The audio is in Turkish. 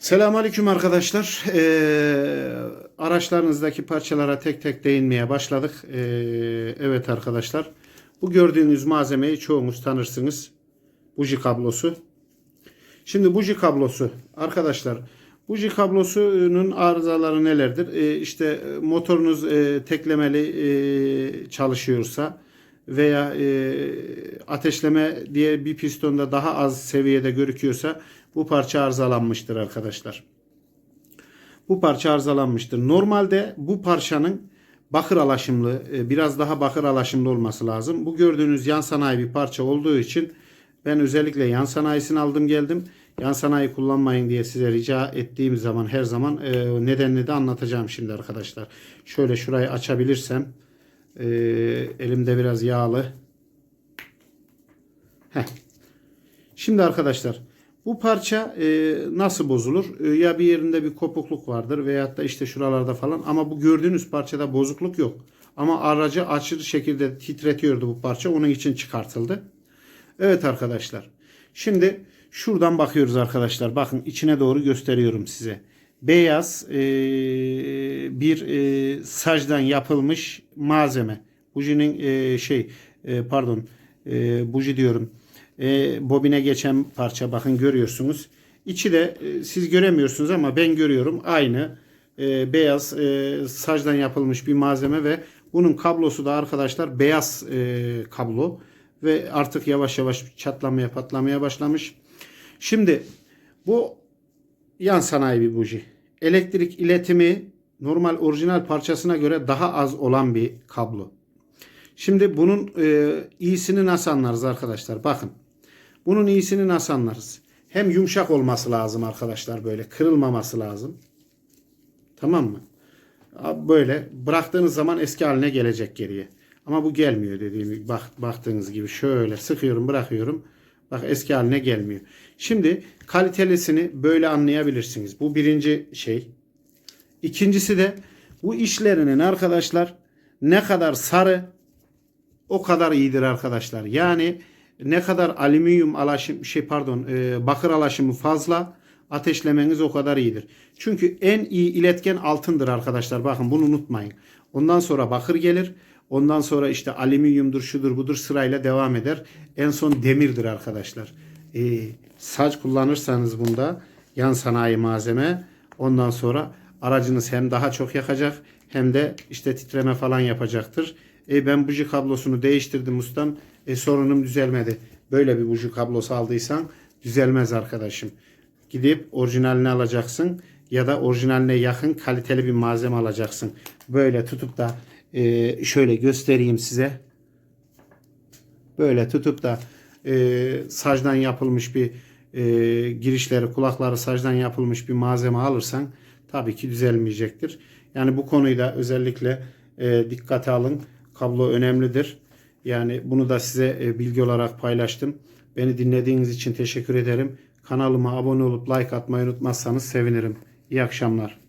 Selamünaleyküm arkadaşlar. Ee, araçlarınızdaki parçalara tek tek değinmeye başladık. Ee, evet arkadaşlar. Bu gördüğünüz malzemeyi çoğunuz tanırsınız. Buji kablosu. Şimdi buji kablosu arkadaşlar. Buji kablosunun arızaları nelerdir? Ee, işte motorunuz e, teklemeli e, çalışıyorsa veya e, ateşleme diye bir pistonda daha az seviyede görüküyorsa bu parça arızalanmıştır arkadaşlar. Bu parça arızalanmıştır. Normalde bu parçanın bakır alaşımlı, e, biraz daha bakır alaşımlı olması lazım. Bu gördüğünüz yan sanayi bir parça olduğu için ben özellikle yan sanayisini aldım geldim. Yan sanayi kullanmayın diye size rica ettiğim zaman her zaman e, nedenini de anlatacağım şimdi arkadaşlar. Şöyle şurayı açabilirsem e, elimde biraz yağlı. Heh. Şimdi arkadaşlar bu parça e, nasıl bozulur? E, ya bir yerinde bir kopukluk vardır veyahut da işte şuralarda falan ama bu gördüğünüz parçada bozukluk yok. Ama aracı aşırı şekilde titretiyordu bu parça. Onun için çıkartıldı. Evet arkadaşlar. Şimdi şuradan bakıyoruz arkadaşlar. Bakın içine doğru gösteriyorum size. Beyaz e, bir e, sacdan yapılmış malzeme. Bujinin e, şey e, pardon e, buji diyorum. E, bobine geçen parça bakın görüyorsunuz. İçi de e, siz göremiyorsunuz ama ben görüyorum. Aynı e, beyaz e, sacdan yapılmış bir malzeme ve bunun kablosu da arkadaşlar beyaz e, kablo ve artık yavaş yavaş çatlamaya patlamaya başlamış. Şimdi bu yan sanayi bir buji. Elektrik iletimi normal orijinal parçasına göre daha az olan bir kablo. Şimdi bunun e, iyisini nasıl anlarız arkadaşlar? Bakın. Bunun iyisini nasıl anlarız? Hem yumuşak olması lazım arkadaşlar böyle. Kırılmaması lazım. Tamam mı? Böyle bıraktığınız zaman eski haline gelecek geriye. Ama bu gelmiyor dediğim gibi. Bak, baktığınız gibi şöyle sıkıyorum bırakıyorum. Bak eski haline gelmiyor. Şimdi kalitelisini böyle anlayabilirsiniz. Bu birinci şey. İkincisi de bu işlerinin arkadaşlar ne kadar sarı o kadar iyidir arkadaşlar. Yani ne kadar alüminyum alaşım şey pardon e, bakır alaşımı fazla ateşlemeniz o kadar iyidir. Çünkü en iyi iletken altındır arkadaşlar. Bakın bunu unutmayın. Ondan sonra bakır gelir. Ondan sonra işte alüminyumdur şudur budur sırayla devam eder. En son demirdir arkadaşlar. E, saç kullanırsanız bunda yan sanayi malzeme ondan sonra aracınız hem daha çok yakacak hem de işte titreme falan yapacaktır. E, ben buji kablosunu değiştirdim ustam. E, sorunum düzelmedi. Böyle bir buji kablosu aldıysan düzelmez arkadaşım. Gidip orijinalini alacaksın ya da orijinaline yakın kaliteli bir malzeme alacaksın. Böyle tutup da e, şöyle göstereyim size. Böyle tutup da e, sacdan yapılmış bir e, girişleri, kulakları sacdan yapılmış bir malzeme alırsan tabii ki düzelmeyecektir. Yani bu konuyu da özellikle e, dikkate alın. Kablo önemlidir. Yani bunu da size e, bilgi olarak paylaştım. Beni dinlediğiniz için teşekkür ederim. Kanalıma abone olup like atmayı unutmazsanız sevinirim. İyi akşamlar.